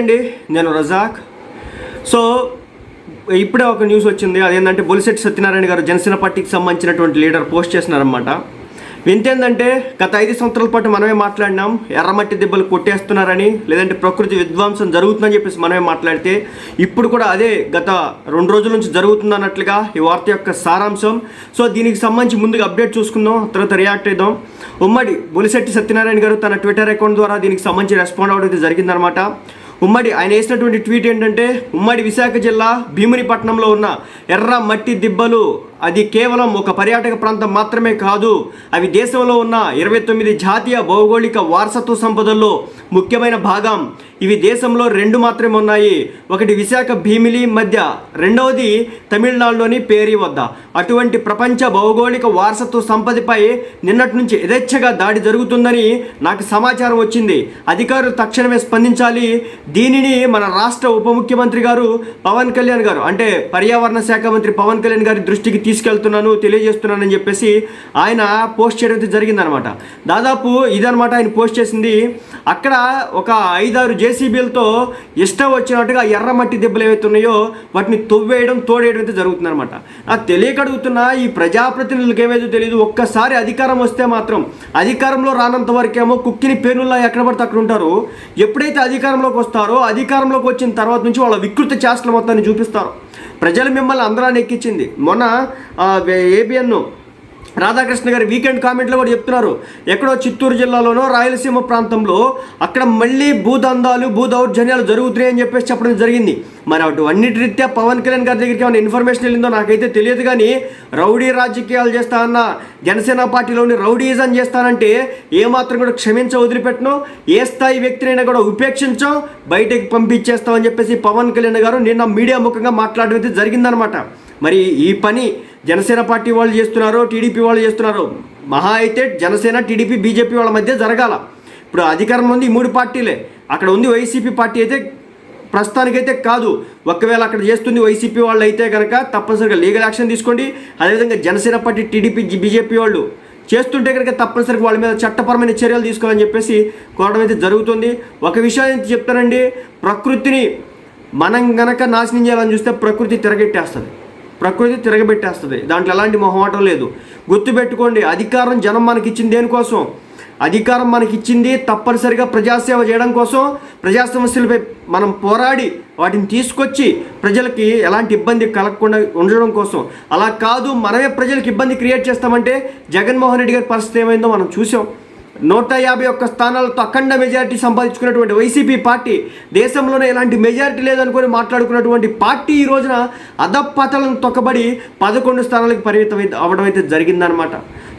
అండి నేను రజాక్. సో ఇప్పుడే ఒక న్యూస్ వచ్చింది. అదేంటంటే బొలిశెట్టి సత్యనారాయణ గారు జనసేన పార్టీకి సంబంధించినటువంటి లీడర్ పోస్ట్ చేసినారనమాట వింతేందంటే గత ఐదు సంవత్సరాల పాటు మనమే మాట్లాడినాం. ఎర్రమట్టి దెబ్బలు కొట్టేస్తున్నారని లేదంటే ప్రకృతి విధ్వంసం జరుగుతుందని చెప్పేసి మనమే మాట్లాడితే ఇప్పుడు కూడా అదే గత రెండు రోజుల నుంచి జరుగుతుందన్నట్లుగా ఈ వార్త యొక్క సారాంశం. సో దీనికి సంబంధించి ముందుగా అప్డేట్ చూసుకుందాం. తర్వాత రియాక్ట్ అయిద్దాం ఉమ్మడి బొలిశెట్టి సత్యనారాయణ గారు తన ట్విట్టర్ అకౌంట్ ద్వారా దీనికి సంబంధించి రెస్పాండ్ అవ్వడం జరిగిందనమాట ఉమ్మడి ఆయన వేసినటువంటి ట్వీట్ ఏంటంటే ఉమ్మడి విశాఖ జిల్లా భీమునిపట్నంలో ఉన్న ఎర్ర మట్టి దిబ్బలు అది కేవలం ఒక పర్యాటక ప్రాంతం మాత్రమే కాదు అవి దేశంలో ఉన్న ఇరవై తొమ్మిది జాతీయ భౌగోళిక వారసత్వ సంపదల్లో ముఖ్యమైన భాగం. ఇవి దేశంలో రెండు మాత్రమే ఉన్నాయి. ఒకటి విశాఖ భీమిలి మధ్య రెండవది తమిళనాడులోని పేరి వద్ద. అటువంటి ప్రపంచ భౌగోళిక వారసత్వ సంపదపై నిన్నటి నుంచి యథేచ్ఛగా దాడి జరుగుతుందని నాకు సమాచారం వచ్చింది. అధికారులు తక్షణమే స్పందించాలి. దీనిని మన రాష్ట్ర ఉప ముఖ్యమంత్రి గారు పవన్ కళ్యాణ్ గారు అంటే పర్యావరణ శాఖ మంత్రి పవన్ కళ్యాణ్ గారి దృష్టికి తీసుకెళ్తున్నాను తెలియజేస్తున్నానని చెప్పేసి ఆయన పోస్ట్ చేయడం అయితే జరిగిందనమాట. దాదాపు ఇదనమాట ఆయన పోస్ట్ చేసింది. అక్కడ ఒక ఐదారు జేసీబీలతో ఇష్టం వచ్చినట్టుగా ఎర్రమట్టి దెబ్బలు ఏవైతే ఉన్నాయో వాటిని తొవ్వేయడం తోడేయడం అయితే జరుగుతుందనమాట. నాకు తెలియకడుగుతున్నా ఈ ప్రజాప్రతినిధులకు ఏమైతే తెలియదు ఒక్కసారి అధికారం వస్తే మాత్రం అధికారంలో రానంత వరకేమో కుక్కిని పేనుల్లా ఎక్కడ పడితే అక్కడ ఉంటారు. ఎప్పుడైతే అధికారంలోకి వస్తారో అధికారంలోకి వచ్చిన తర్వాత నుంచి వాళ్ళ వికృత చేష్టల మొత్తాన్ని చూపిస్తారు. ప్రజలు మిమ్మల్ని అందరాన్ని ఎక్కించింది. మొన్న ఏబిఎన్ రాధాకృష్ణ గారి వీకెండ్ కామెంట్లో కూడా చెప్తున్నారు. ఎక్కడో చిత్తూరు జిల్లాలోనో రాయలసీమ ప్రాంతంలో అక్కడ మళ్ళీ భూదందాలు భూ దౌర్జన్యాలు జరుగుతున్నాయని చెప్పేసి చెప్పడం జరిగింది. మరి అటు రీత్యా పవన్ కళ్యాణ్ గారి దగ్గరికి ఏమైనా ఇన్ఫర్మేషన్ వెళ్ళిందో నాకైతే తెలియదు కానీ రౌడీ రాజకీయాలు చేస్తా అన్న జనసేన పార్టీలోని రౌడీజం చేస్తానంటే ఏమాత్రం కూడా క్షమించ వదిలిపెట్టను. ఏ స్థాయి వ్యక్తినైనా కూడా ఉపేక్షించాం బయటకు పంపించేస్తామని చెప్పేసి పవన్ కళ్యాణ్ గారు నిన్న మీడియా ముఖంగా మాట్లాడడం అయితే జరిగిందనమాట మరి ఈ పని జనసేన పార్టీ వాళ్ళు చేస్తున్నారో టీడీపీ వాళ్ళు చేస్తున్నారో. మహా అయితే జనసేన టీడీపీ బీజేపీ వాళ్ళ మధ్య జరగాల. ఇప్పుడు అధికారం ఉంది ఈ మూడు పార్టీలే. అక్కడ ఉంది వైసీపీ పార్టీ అయితే ప్రస్తుతానికైతే కాదు. ఒకవేళ అక్కడ చేస్తుంది వైసీపీ వాళ్ళు అయితే కనుక తప్పనిసరిగా లీగల్ యాక్షన్ తీసుకోండి. అదేవిధంగా జనసేన పార్టీ టీడీపీ బీజేపీ వాళ్ళు చేస్తుంటే కనుక తప్పనిసరిగా వాళ్ళ మీద చట్టపరమైన చర్యలు తీసుకోవాలని చెప్పేసి కోరడం అయితే జరుగుతుంది. ఒక విషయం చెప్తానండి? ప్రకృతిని మనం గనక నాశనం చేయాలని చూస్తే ప్రకృతి తిరగెట్టేస్తుంది. ప్రకృతి తిరగబెట్టేస్తుంది. దాంట్లో ఎలాంటి మొహమాటం లేదు. గుర్తుపెట్టుకోండి అధికారం జనం మనకి ఇచ్చింది దేనికోసం? అధికారం మనకి ఇచ్చింది తప్పనిసరిగా ప్రజాసేవ చేయడం కోసం. ప్రజా సమస్యలపై మనం పోరాడి వాటిని తీసుకొచ్చి ప్రజలకి ఎలాంటి ఇబ్బంది కలగకుండా ఉండడం కోసం. అలా కాదు మనమే ప్రజలకు ఇబ్బంది క్రియేట్ చేస్తామంటే జగన్మోహన్ రెడ్డి గారి పరిస్థితి ఏమైందో మనం చూసాం నూట యాభై ఒక్క స్థానాలతో అఖండ మెజారిటీ సంపాదించుకున్నటువంటి వైసీపీ పార్టీ దేశంలోనే ఎలాంటి మెజారిటీ లేదనుకొని మాట్లాడుకున్నటువంటి పార్టీ ఈ రోజున అధపాతలను తొక్కబడి పదకొండు స్థానాలకు పరిమితం అయితే అవ్వడం అయితే జరిగిందనమాట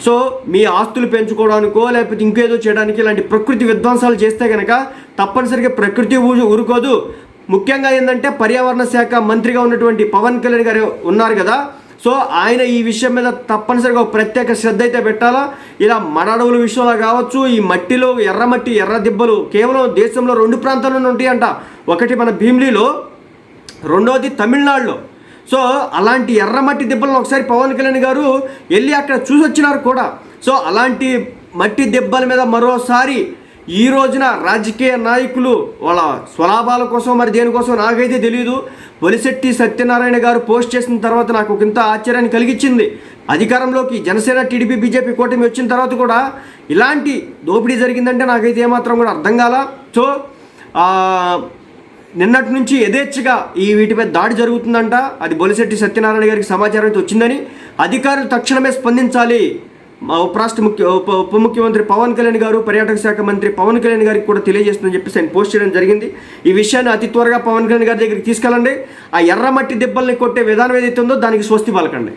సో మీ ఆస్తులు పెంచుకోవడానికో లేకపోతే ఇంకేదో చేయడానికి ఇలాంటి ప్రకృతి విధ్వంసాలు చేస్తే కనుక తప్పనిసరిగా ప్రకృతి ఊరుకోదు. ముఖ్యంగా ఏంటంటే పర్యావరణ శాఖ మంత్రిగా ఉన్నటువంటి పవన్ కళ్యాణ్ గారు ఉన్నారు కదా సో ఆయన ఈ విషయం మీద తప్పనిసరిగా ప్రత్యేక శ్రద్ధ అయితే పెట్టాలా? ఇలా మన అడవుల విషయంలో కావచ్చు ఈ మట్టిలో ఎర్రమట్టి ఎర్ర దిబ్బలు కేవలం దేశంలో రెండు ప్రాంతాల్లోనే ఉంటాయంట. ఒకటి మన భీమిలీలో రెండోది తమిళనాడులో. సో అలాంటి ఎర్రమట్టి దెబ్బలను ఒకసారి పవన్ కళ్యాణ్ గారు వెళ్ళి అక్కడ చూసి వచ్చినారు కూడా. సో అలాంటి మట్టి దెబ్బల మీద మరోసారి ఈ రోజున రాజకీయ నాయకులు వాళ్ళ స్వలాభాల కోసం మరి దేనికోసం నాకైతే తెలియదు పొలిశెట్టి సత్యనారాయణ గారు పోస్ట్ చేసిన తర్వాత నాకు ఒక ఇంత ఆశ్చర్యాన్ని కలిగించింది. అధికారంలోకి జనసేన టీడీపీ బీజేపీ కూటమి వచ్చిన తర్వాత కూడా ఇలాంటి దోపిడీ జరిగిందంటే నాకైతే ఏమాత్రం కూడా అర్థం కాల. సో నిన్నటి నుంచి యథేచ్ఛగా ఈ వీటిపై దాడి జరుగుతుందంట. అది బొలిశెట్టి సత్యనారాయణ గారికి సమాచారం అయితే వచ్చిందని అధికారులు తక్షణమే స్పందించాలి. ఉపరాష్ట్ర ముఖ్య ఉప ఉప ముఖ్యమంత్రి పవన్ కళ్యాణ్ గారు పర్యాటక శాఖ మంత్రి పవన్ కళ్యాణ్ గారికి కూడా తెలియజేస్తుందని చెప్పేసి ఆయన పోస్ట్ చేయడం జరిగింది. ఈ విషయాన్ని అతి త్వరగా పవన్ కళ్యాణ్ గారి దగ్గరికి తీసుకెళ్ళండి. ఆ ఎర్రమట్టి దెబ్బల్ని కొట్టే విధానం ఏదైతే ఉందో దానికి స్వస్తి పలకండి.